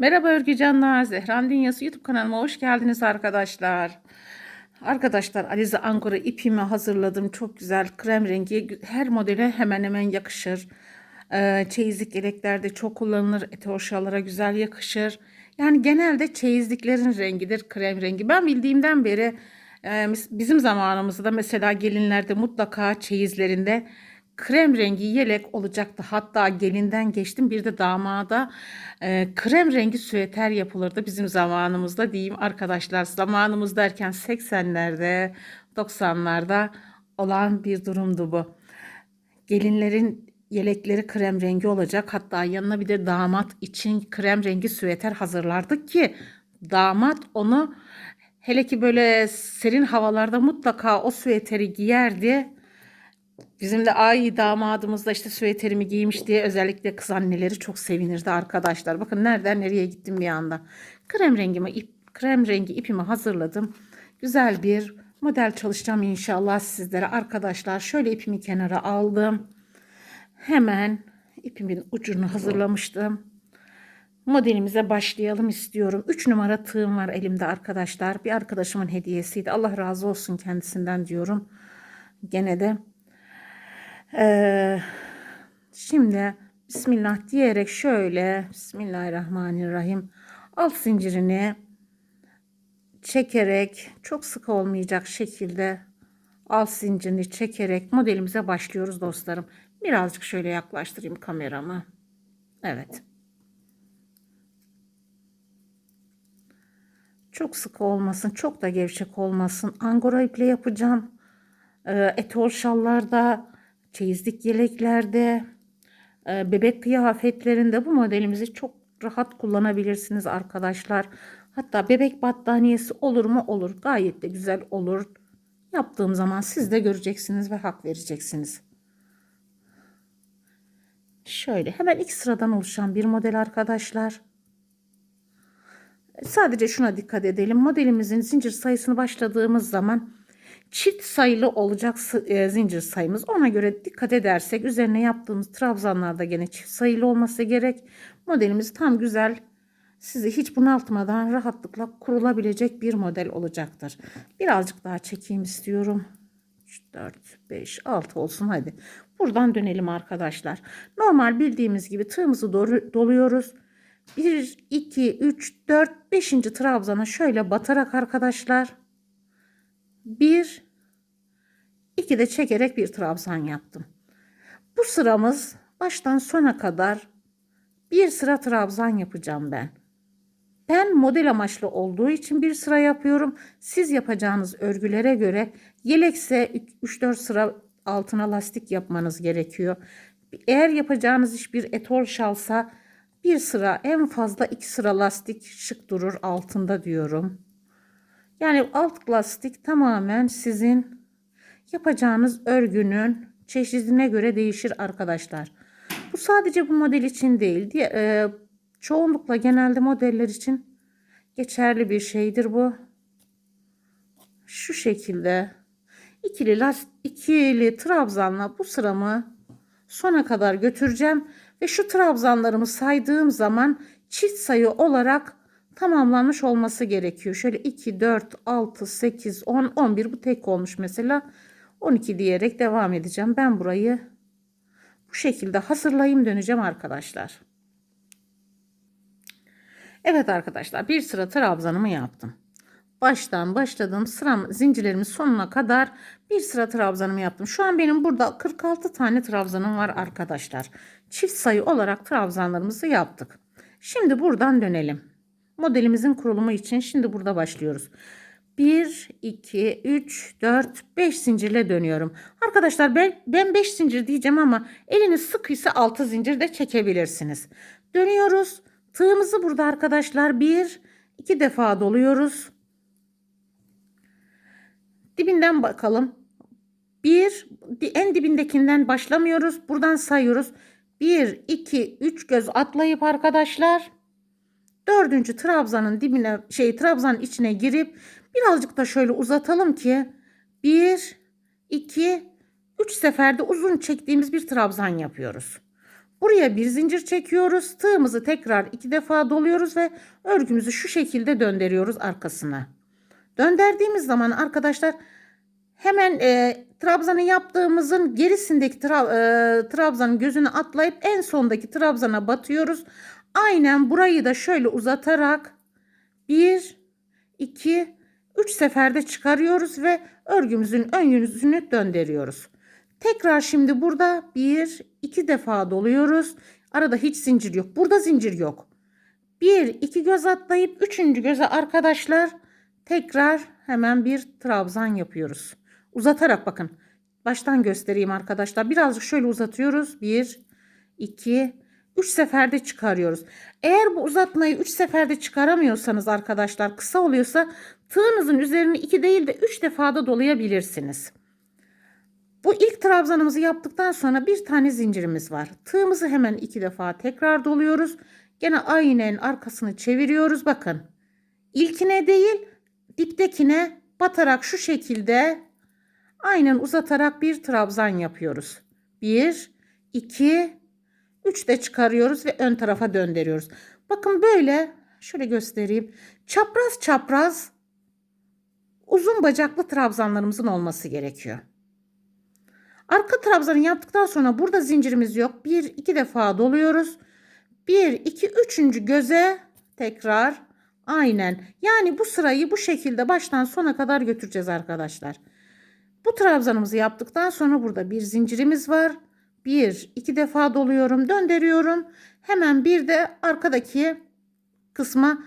Merhaba Örgü Canlar, Zehran Dünyası YouTube kanalıma hoş geldiniz arkadaşlar. Arkadaşlar Alize Angora ipimi hazırladım. Çok güzel krem rengi. Her modele hemen hemen yakışır. Ee, çeyizlik yeleklerde çok kullanılır. Eteoşalara güzel yakışır. Yani genelde çeyizliklerin rengidir krem rengi. Ben bildiğimden beri e, bizim zamanımızda mesela gelinlerde mutlaka çeyizlerinde krem rengi yelek olacaktı. Hatta gelinden geçtim bir de damada e, krem rengi süeter yapılırdı bizim zamanımızda diyeyim arkadaşlar. Zamanımız derken 80'lerde 90'larda olan bir durumdu bu. Gelinlerin yelekleri krem rengi olacak. Hatta yanına bir de damat için krem rengi süeter hazırlardık ki damat onu hele ki böyle serin havalarda mutlaka o süeteri giyerdi Bizim de ay damadımız da işte süveterimi giymiş diye özellikle kız anneleri çok sevinirdi arkadaşlar. Bakın nereden nereye gittim bir anda. Krem rengimi ip, krem rengi ipimi hazırladım. Güzel bir model çalışacağım inşallah sizlere arkadaşlar. Şöyle ipimi kenara aldım. Hemen ipimin ucunu hazırlamıştım. Modelimize başlayalım istiyorum. 3 numara tığım var elimde arkadaşlar. Bir arkadaşımın hediyesiydi. Allah razı olsun kendisinden diyorum. Gene de ee, şimdi Bismillah diyerek şöyle Bismillahirrahmanirrahim alt zincirini çekerek çok sık olmayacak şekilde alt zincirini çekerek modelimize başlıyoruz dostlarım. Birazcık şöyle yaklaştırayım kameramı. Evet. Çok sık olmasın, çok da gevşek olmasın. Angora iple yapacağım. Ee, etol şallarda çeyizlik yeleklerde, e, bebek kıyafetlerinde bu modelimizi çok rahat kullanabilirsiniz arkadaşlar. Hatta bebek battaniyesi olur mu? Olur. Gayet de güzel olur. Yaptığım zaman siz de göreceksiniz ve hak vereceksiniz. Şöyle hemen ilk sıradan oluşan bir model arkadaşlar. Sadece şuna dikkat edelim. Modelimizin zincir sayısını başladığımız zaman çift sayılı olacak e, zincir sayımız. Ona göre dikkat edersek üzerine yaptığımız trabzanlarda gene çift sayılı olması gerek. Modelimiz tam güzel sizi hiç bunaltmadan rahatlıkla kurulabilecek bir model olacaktır. Birazcık daha çekeyim istiyorum. 3, 4, 5, 6 olsun hadi. Buradan dönelim arkadaşlar. Normal bildiğimiz gibi tığımızı doluyoruz. 1, 2, 3, 4, 5. trabzana şöyle batarak arkadaşlar bir, iki de çekerek bir trabzan yaptım. Bu sıramız baştan sona kadar bir sıra trabzan yapacağım ben. Ben model amaçlı olduğu için bir sıra yapıyorum. Siz yapacağınız örgülere göre yelekse 3-4 sıra altına lastik yapmanız gerekiyor. Eğer yapacağınız iş bir etol şalsa bir sıra en fazla iki sıra lastik şık durur altında diyorum. Yani alt lastik tamamen sizin yapacağınız örgünün çeşidine göre değişir arkadaşlar. Bu sadece bu model için değil. Diye, e, çoğunlukla genelde modeller için geçerli bir şeydir bu. Şu şekilde ikili last, ikili trabzanla bu sıramı sona kadar götüreceğim ve şu trabzanlarımı saydığım zaman çift sayı olarak tamamlanmış olması gerekiyor. Şöyle 2, 4, 6, 8, 10, 11 bu tek olmuş mesela. 12 diyerek devam edeceğim. Ben burayı bu şekilde hazırlayayım döneceğim arkadaşlar. Evet arkadaşlar bir sıra trabzanımı yaptım. Baştan başladım sıram zincirlerimin sonuna kadar bir sıra trabzanımı yaptım. Şu an benim burada 46 tane trabzanım var arkadaşlar. Çift sayı olarak trabzanlarımızı yaptık. Şimdi buradan dönelim. Modelimizin kurulumu için şimdi burada başlıyoruz. 1, 2, 3, 4, 5 zincirle dönüyorum. Arkadaşlar ben, ben 5 zincir diyeceğim ama eliniz sıkıysa 6 zincir de çekebilirsiniz. Dönüyoruz. Tığımızı burada arkadaşlar 1, 2 defa doluyoruz. Dibinden bakalım. 1, en dibindekinden başlamıyoruz. Buradan sayıyoruz. 1, 2, 3 göz atlayıp arkadaşlar dördüncü trabzanın dibine şey trabzanın içine girip birazcık da şöyle uzatalım ki bir iki üç seferde uzun çektiğimiz bir trabzan yapıyoruz. Buraya bir zincir çekiyoruz. Tığımızı tekrar iki defa doluyoruz ve örgümüzü şu şekilde döndürüyoruz arkasına. Döndürdüğümüz zaman arkadaşlar hemen e, trabzanı yaptığımızın gerisindeki tra, e, trabzanın gözünü atlayıp en sondaki trabzana batıyoruz. Aynen burayı da şöyle uzatarak 1 2 3 seferde çıkarıyoruz ve örgümüzün ön yüzünü döndürüyoruz. Tekrar şimdi burada 1 2 defa doluyoruz. Arada hiç zincir yok. Burada zincir yok. 1 2 göz atlayıp 3. göze arkadaşlar tekrar hemen bir trabzan yapıyoruz. Uzatarak bakın. Baştan göstereyim arkadaşlar. Birazcık şöyle uzatıyoruz. 1 2 3 seferde çıkarıyoruz. Eğer bu uzatmayı 3 seferde çıkaramıyorsanız arkadaşlar kısa oluyorsa tığınızın üzerini 2 değil de 3 defada dolayabilirsiniz. Bu ilk trabzanımızı yaptıktan sonra bir tane zincirimiz var. Tığımızı hemen iki defa tekrar doluyoruz. Gene aynen arkasını çeviriyoruz. Bakın. İlkine değil diptekine batarak şu şekilde aynen uzatarak bir trabzan yapıyoruz. 1 2 3 de çıkarıyoruz ve ön tarafa döndürüyoruz. Bakın böyle şöyle göstereyim. Çapraz çapraz uzun bacaklı trabzanlarımızın olması gerekiyor. Arka trabzanı yaptıktan sonra burada zincirimiz yok. 1 2 defa doluyoruz. 1 2 3. göze tekrar aynen. Yani bu sırayı bu şekilde baştan sona kadar götüreceğiz arkadaşlar. Bu trabzanımızı yaptıktan sonra burada bir zincirimiz var. 1 2 defa doluyorum, döndürüyorum. Hemen bir de arkadaki kısma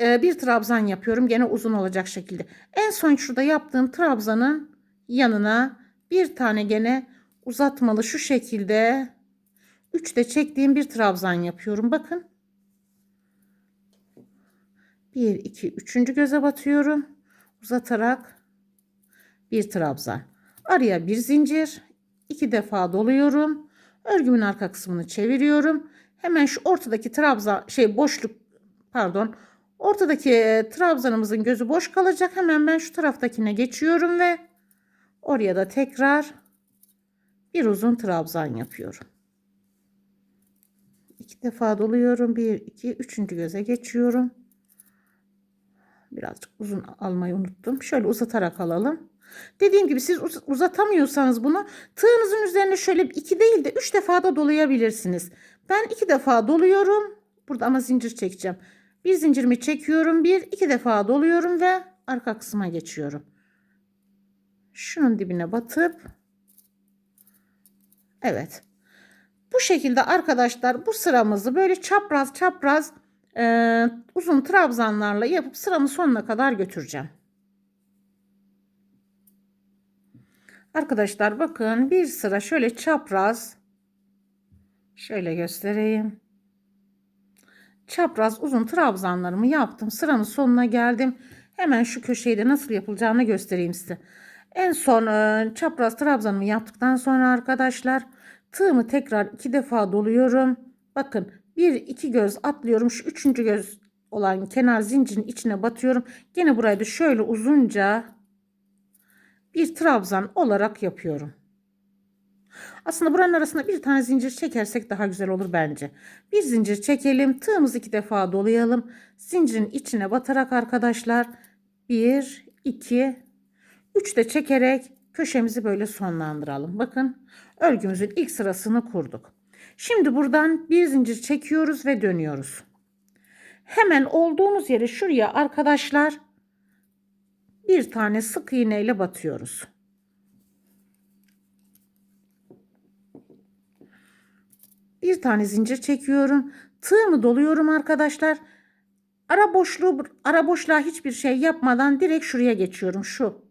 e, bir trabzan yapıyorum. Gene uzun olacak şekilde. En son şurada yaptığım trabzanın yanına bir tane gene uzatmalı şu şekilde 3 de çektiğim bir trabzan yapıyorum. Bakın. 1 2 3. göze batıyorum. Uzatarak bir trabzan. Araya bir zincir, iki defa doluyorum. Örgümün arka kısmını çeviriyorum. Hemen şu ortadaki trabzan şey boşluk pardon ortadaki e, trabzanımızın gözü boş kalacak. Hemen ben şu taraftakine geçiyorum ve oraya da tekrar bir uzun trabzan yapıyorum. İki defa doluyorum. Bir, iki, üçüncü göze geçiyorum. Birazcık uzun almayı unuttum. Şöyle uzatarak alalım. Dediğim gibi siz uzatamıyorsanız bunu tığınızın üzerine şöyle iki değil de üç defa da dolayabilirsiniz. Ben iki defa doluyorum. Burada ama zincir çekeceğim. Bir zincirimi çekiyorum. Bir iki defa doluyorum ve arka kısma geçiyorum. Şunun dibine batıp evet. Bu şekilde arkadaşlar bu sıramızı böyle çapraz çapraz e, uzun trabzanlarla yapıp sıramın sonuna kadar götüreceğim. Arkadaşlar bakın bir sıra şöyle çapraz şöyle göstereyim. Çapraz uzun trabzanlarımı yaptım. Sıranın sonuna geldim. Hemen şu köşeyi de nasıl yapılacağını göstereyim size. En son e, çapraz trabzanımı yaptıktan sonra arkadaşlar tığımı tekrar iki defa doluyorum. Bakın bir iki göz atlıyorum. Şu üçüncü göz olan kenar zincirin içine batıyorum. Gene burayı da şöyle uzunca bir trabzan olarak yapıyorum. Aslında buranın arasında bir tane zincir çekersek daha güzel olur bence. Bir zincir çekelim. Tığımızı iki defa dolayalım. Zincirin içine batarak arkadaşlar 1, 2, 3 de çekerek köşemizi böyle sonlandıralım. Bakın örgümüzün ilk sırasını kurduk. Şimdi buradan bir zincir çekiyoruz ve dönüyoruz. Hemen olduğumuz yere şuraya arkadaşlar bir tane sık iğne ile batıyoruz. Bir tane zincir çekiyorum. Tığımı doluyorum arkadaşlar. Ara boşluğu ara boşluğa hiçbir şey yapmadan direkt şuraya geçiyorum. Şu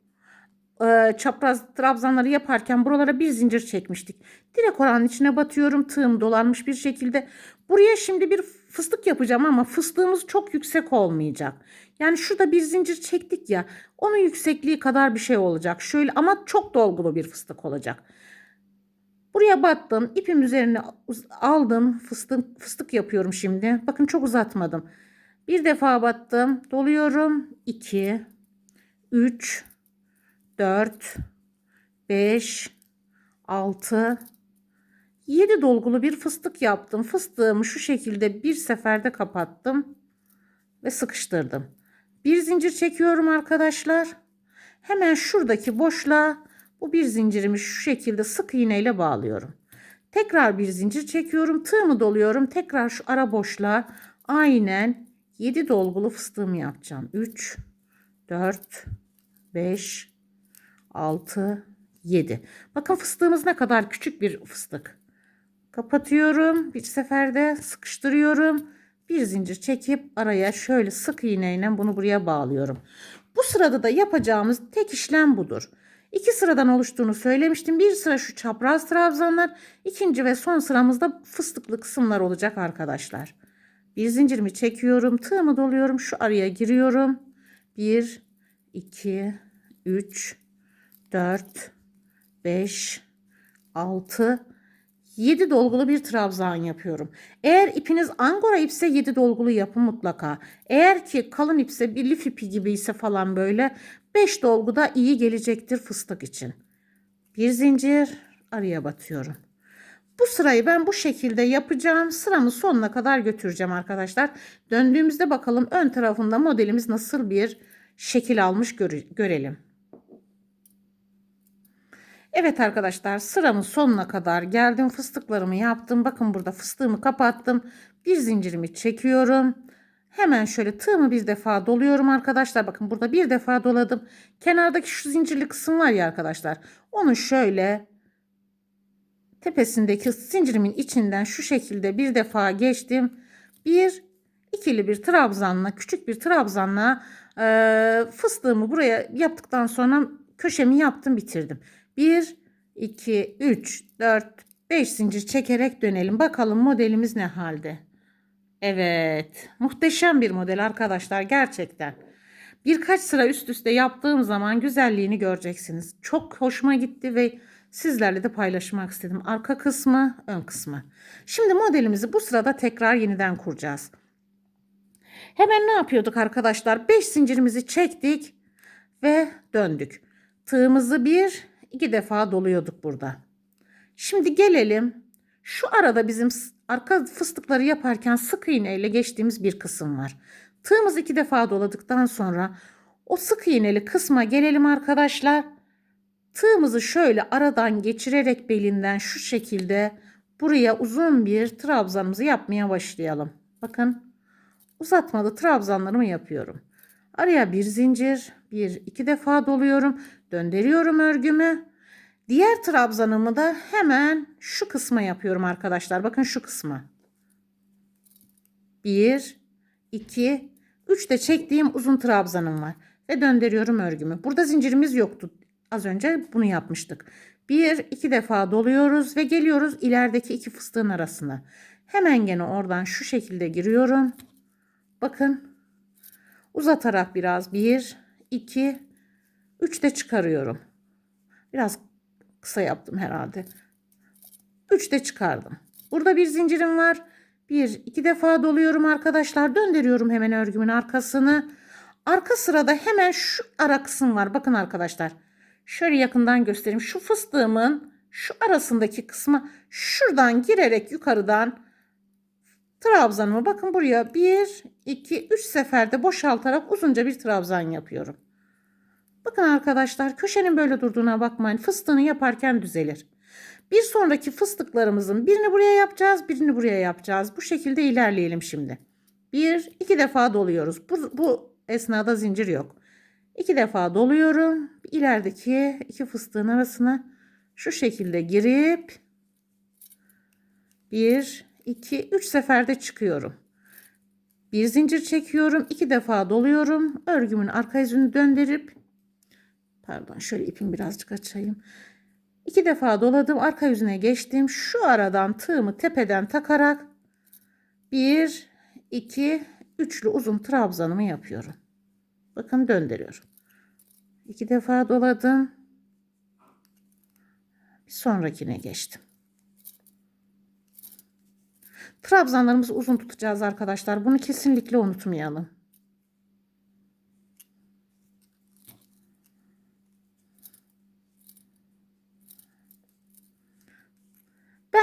e, çapraz trabzanları yaparken buralara bir zincir çekmiştik. Direkt oranın içine batıyorum. Tığım dolanmış bir şekilde. Buraya şimdi bir fıstık yapacağım ama fıstığımız çok yüksek olmayacak. Yani şurada bir zincir çektik ya. Onun yüksekliği kadar bir şey olacak. Şöyle ama çok dolgulu bir fıstık olacak. Buraya battım. ipim üzerine aldım. Fıstık, fıstık yapıyorum şimdi. Bakın çok uzatmadım. Bir defa battım. Doluyorum. 2 3 4 5 6 7 dolgulu bir fıstık yaptım. Fıstığımı şu şekilde bir seferde kapattım ve sıkıştırdım. Bir zincir çekiyorum arkadaşlar. Hemen şuradaki boşluğa bu bir zincirimi şu şekilde sık iğne ile bağlıyorum. Tekrar bir zincir çekiyorum. Tığımı doluyorum. Tekrar şu ara boşluğa aynen 7 dolgulu fıstığımı yapacağım. 3 4 5 6 7. Bakın fıstığımız ne kadar küçük bir fıstık. Kapatıyorum. Bir seferde sıkıştırıyorum. Bir zincir çekip araya şöyle sık iğneyle bunu buraya bağlıyorum. Bu sırada da yapacağımız tek işlem budur. İki sıradan oluştuğunu söylemiştim. Bir sıra şu çapraz trabzanlar. ikinci ve son sıramızda fıstıklı kısımlar olacak arkadaşlar. Bir zincirimi çekiyorum. Tığımı doluyorum. Şu araya giriyorum. 1, 2, 3, 4, 5, 6, 7 dolgulu bir trabzan yapıyorum. Eğer ipiniz angora ipse 7 dolgulu yapın mutlaka. Eğer ki kalın ipse bir lif ipi gibi ise falan böyle 5 dolgu da iyi gelecektir fıstık için. Bir zincir araya batıyorum. Bu sırayı ben bu şekilde yapacağım. Sıramı sonuna kadar götüreceğim arkadaşlar. Döndüğümüzde bakalım ön tarafında modelimiz nasıl bir şekil almış görelim. Evet arkadaşlar sıramın sonuna kadar geldim. Fıstıklarımı yaptım. Bakın burada fıstığımı kapattım. Bir zincirimi çekiyorum. Hemen şöyle tığımı bir defa doluyorum arkadaşlar. Bakın burada bir defa doladım. Kenardaki şu zincirli kısım var ya arkadaşlar. Onu şöyle tepesindeki zincirimin içinden şu şekilde bir defa geçtim. Bir ikili bir trabzanla küçük bir trabzanla e, fıstığımı buraya yaptıktan sonra köşemi yaptım bitirdim. 1, 2, 3, 4, 5 zincir çekerek dönelim. Bakalım modelimiz ne halde. Evet. Muhteşem bir model arkadaşlar gerçekten. Birkaç sıra üst üste yaptığım zaman güzelliğini göreceksiniz. Çok hoşuma gitti ve sizlerle de paylaşmak istedim. Arka kısmı, ön kısmı. Şimdi modelimizi bu sırada tekrar yeniden kuracağız. Hemen ne yapıyorduk arkadaşlar? 5 zincirimizi çektik ve döndük. Tığımızı bir, iki defa doluyorduk burada. Şimdi gelelim. Şu arada bizim arka fıstıkları yaparken sık iğne ile geçtiğimiz bir kısım var. Tığımız iki defa doladıktan sonra o sık iğneli kısma gelelim arkadaşlar. Tığımızı şöyle aradan geçirerek belinden şu şekilde buraya uzun bir trabzanımızı yapmaya başlayalım. Bakın uzatmalı trabzanlarımı yapıyorum. Araya bir zincir, bir iki defa doluyorum. Döndürüyorum örgümü. Diğer trabzanımı da hemen şu kısma yapıyorum arkadaşlar. Bakın şu kısma. 1, 2, 3 de çektiğim uzun trabzanım var. Ve döndürüyorum örgümü. Burada zincirimiz yoktu. Az önce bunu yapmıştık. Bir, iki defa doluyoruz ve geliyoruz ilerideki iki fıstığın arasına. Hemen gene oradan şu şekilde giriyorum. Bakın uzatarak biraz bir, iki, üç de çıkarıyorum. Biraz kısa yaptım herhalde. Üç de çıkardım. Burada bir zincirim var. Bir, iki defa doluyorum arkadaşlar. Döndürüyorum hemen örgümün arkasını. Arka sırada hemen şu ara kısım var. Bakın arkadaşlar. Şöyle yakından göstereyim. Şu fıstığımın şu arasındaki kısmı şuradan girerek yukarıdan trabzanımı bakın buraya 1 2 3 seferde boşaltarak uzunca bir trabzan yapıyorum. Bakın arkadaşlar köşenin böyle durduğuna bakmayın. Fıstığını yaparken düzelir. Bir sonraki fıstıklarımızın birini buraya yapacağız, birini buraya yapacağız. Bu şekilde ilerleyelim şimdi. Bir, iki defa doluyoruz. Bu, bu esnada zincir yok. İki defa doluyorum. İlerideki iki fıstığın arasına şu şekilde girip bir, iki, üç seferde çıkıyorum. Bir zincir çekiyorum. iki defa doluyorum. Örgümün arka yüzünü döndürüp pardon şöyle ipimi birazcık açayım. İki defa doladım. Arka yüzüne geçtim. Şu aradan tığımı tepeden takarak bir, iki, üçlü uzun trabzanımı yapıyorum. Bakın döndürüyorum. İki defa doladım. Bir sonrakine geçtim. Trabzanlarımızı uzun tutacağız arkadaşlar. Bunu kesinlikle unutmayalım.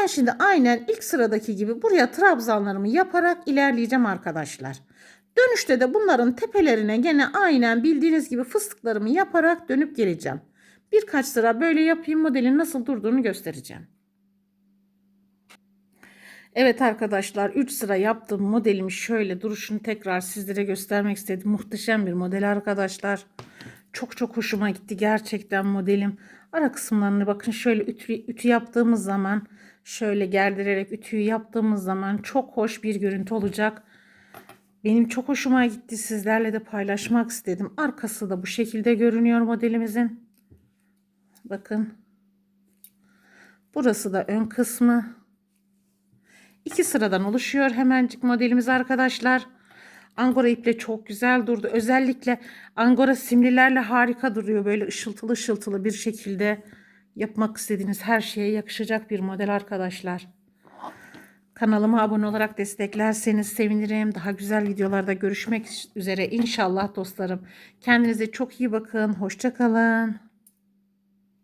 Ben şimdi aynen ilk sıradaki gibi buraya trabzanlarımı yaparak ilerleyeceğim arkadaşlar. Dönüşte de bunların tepelerine gene aynen bildiğiniz gibi fıstıklarımı yaparak dönüp geleceğim. Birkaç sıra böyle yapayım modelin nasıl durduğunu göstereceğim. Evet arkadaşlar 3 sıra yaptığım modelimi şöyle duruşunu tekrar sizlere göstermek istedim. Muhteşem bir model arkadaşlar. Çok çok hoşuma gitti gerçekten modelim. Ara kısımlarını bakın şöyle ütü, ütü yaptığımız zaman şöyle gerdirerek ütüyü yaptığımız zaman çok hoş bir görüntü olacak. Benim çok hoşuma gitti. Sizlerle de paylaşmak istedim. Arkası da bu şekilde görünüyor modelimizin. Bakın. Burası da ön kısmı. İki sıradan oluşuyor hemencik modelimiz arkadaşlar. Angora iple çok güzel durdu. Özellikle angora simlilerle harika duruyor. Böyle ışıltılı ışıltılı bir şekilde yapmak istediğiniz her şeye yakışacak bir model arkadaşlar. Kanalıma abone olarak desteklerseniz sevinirim. Daha güzel videolarda görüşmek üzere inşallah dostlarım. Kendinize çok iyi bakın. Hoşçakalın.